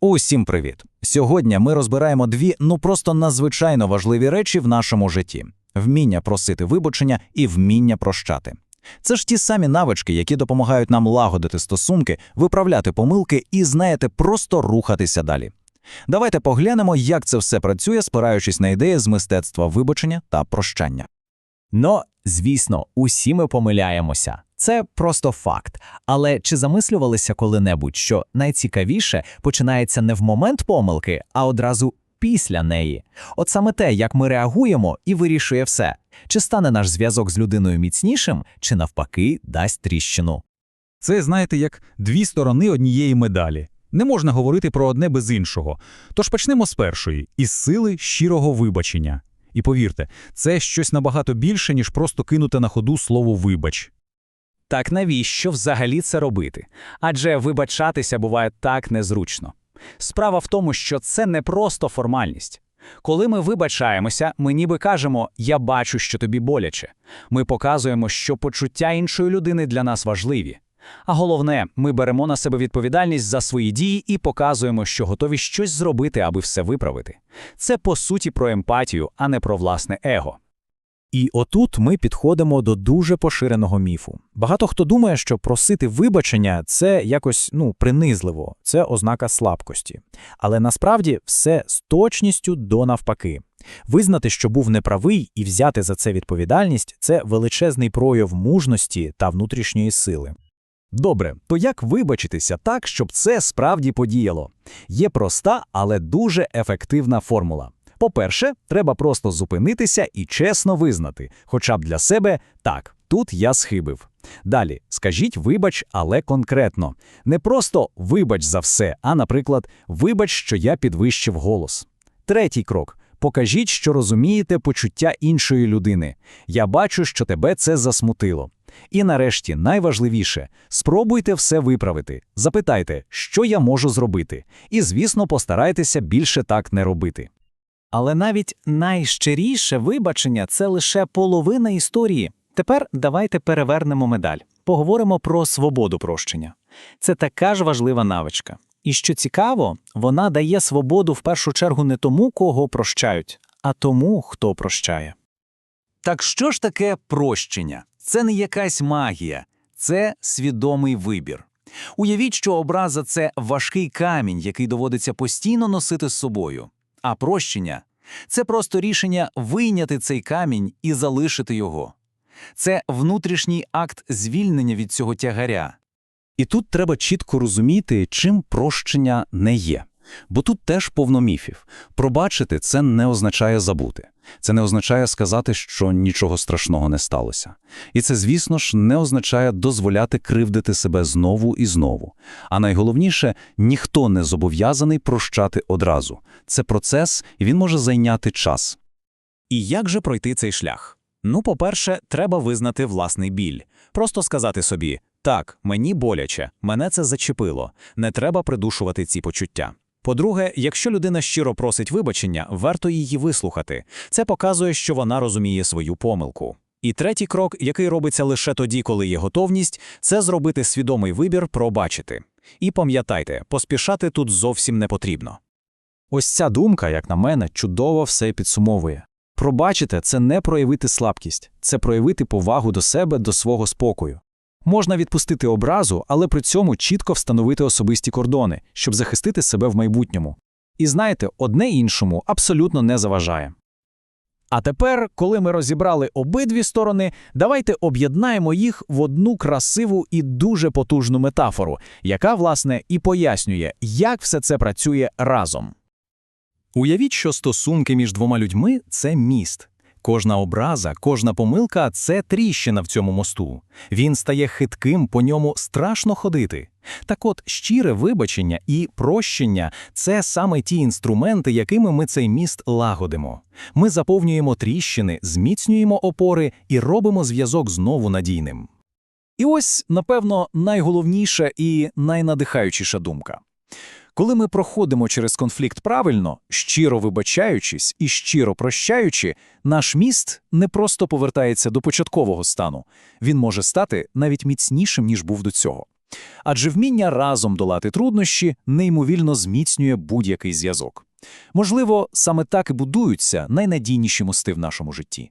Усім привіт! Сьогодні ми розбираємо дві ну просто надзвичайно важливі речі в нашому житті: вміння просити вибачення і вміння прощати. Це ж ті самі навички, які допомагають нам лагодити стосунки, виправляти помилки і, знаєте, просто рухатися далі. Давайте поглянемо, як це все працює, спираючись на ідеї з мистецтва вибачення та прощання. Ну, звісно, усі ми помиляємося. Це просто факт. Але чи замислювалися коли-небудь, що найцікавіше починається не в момент помилки, а одразу після неї? От саме те, як ми реагуємо, і вирішує все. Чи стане наш зв'язок з людиною міцнішим, чи навпаки дасть тріщину. Це, знаєте, як дві сторони однієї медалі. Не можна говорити про одне без іншого. Тож почнемо з першої із сили щирого вибачення. І повірте, це щось набагато більше, ніж просто кинути на ходу слово вибач. Так навіщо взагалі це робити? Адже вибачатися буває так незручно. Справа в тому, що це не просто формальність. Коли ми вибачаємося, ми ніби кажемо Я бачу, що тобі боляче. Ми показуємо, що почуття іншої людини для нас важливі. А головне, ми беремо на себе відповідальність за свої дії і показуємо, що готові щось зробити, аби все виправити. Це по суті про емпатію, а не про власне его. І отут ми підходимо до дуже поширеного міфу. Багато хто думає, що просити вибачення це якось ну принизливо, це ознака слабкості. Але насправді все з точністю до навпаки. Визнати, що був неправий, і взяти за це відповідальність це величезний прояв мужності та внутрішньої сили. Добре, то як вибачитися так, щоб це справді подіяло? Є проста, але дуже ефективна формула. По-перше, треба просто зупинитися і чесно визнати, хоча б для себе так, тут я схибив. Далі, скажіть вибач, але конкретно. Не просто вибач за все, а, наприклад, вибач, що я підвищив голос. Третій крок. Покажіть, що розумієте почуття іншої людини. Я бачу, що тебе це засмутило. І нарешті, найважливіше, спробуйте все виправити. Запитайте, що я можу зробити. І, звісно, постарайтеся більше так не робити. Але навіть найщиріше вибачення це лише половина історії. Тепер давайте перевернемо медаль. Поговоримо про свободу прощення. Це така ж важлива навичка. І що цікаво, вона дає свободу в першу чергу не тому, кого прощають, а тому, хто прощає. Так що ж таке прощення? Це не якась магія, це свідомий вибір. Уявіть, що образа це важкий камінь, який доводиться постійно носити з собою. А прощення це просто рішення вийняти цей камінь і залишити його. Це внутрішній акт звільнення від цього тягаря. І тут треба чітко розуміти, чим прощення не є. Бо тут теж повно міфів. Пробачити це не означає забути. Це не означає сказати, що нічого страшного не сталося. І це, звісно ж, не означає дозволяти кривдити себе знову і знову. А найголовніше, ніхто не зобов'язаний прощати одразу. Це процес, і він може зайняти час. І як же пройти цей шлях? Ну, по-перше, треба визнати власний біль. Просто сказати собі: так, мені боляче, мене це зачепило, не треба придушувати ці почуття. По-друге, якщо людина щиро просить вибачення, варто її вислухати. Це показує, що вона розуміє свою помилку. І третій крок, який робиться лише тоді, коли є готовність, це зробити свідомий вибір пробачити. І пам'ятайте, поспішати тут зовсім не потрібно. Ось ця думка, як на мене, чудово все підсумовує. Пробачити – це не проявити слабкість, це проявити повагу до себе, до свого спокою. Можна відпустити образу, але при цьому чітко встановити особисті кордони, щоб захистити себе в майбутньому. І знаєте, одне іншому абсолютно не заважає. А тепер, коли ми розібрали обидві сторони, давайте об'єднаємо їх в одну красиву і дуже потужну метафору, яка, власне, і пояснює, як все це працює разом. Уявіть, що стосунки між двома людьми це міст. Кожна образа, кожна помилка це тріщина в цьому мосту. Він стає хитким, по ньому страшно ходити. Так от, щире вибачення і прощення це саме ті інструменти, якими ми цей міст лагодимо. Ми заповнюємо тріщини, зміцнюємо опори і робимо зв'язок знову надійним. І ось, напевно, найголовніша і найнадихаючіша думка. Коли ми проходимо через конфлікт правильно, щиро вибачаючись і щиро прощаючи, наш міст не просто повертається до початкового стану, він може стати навіть міцнішим, ніж був до цього. Адже вміння разом долати труднощі неймовірно зміцнює будь-який зв'язок. Можливо, саме так і будуються найнадійніші мости в нашому житті.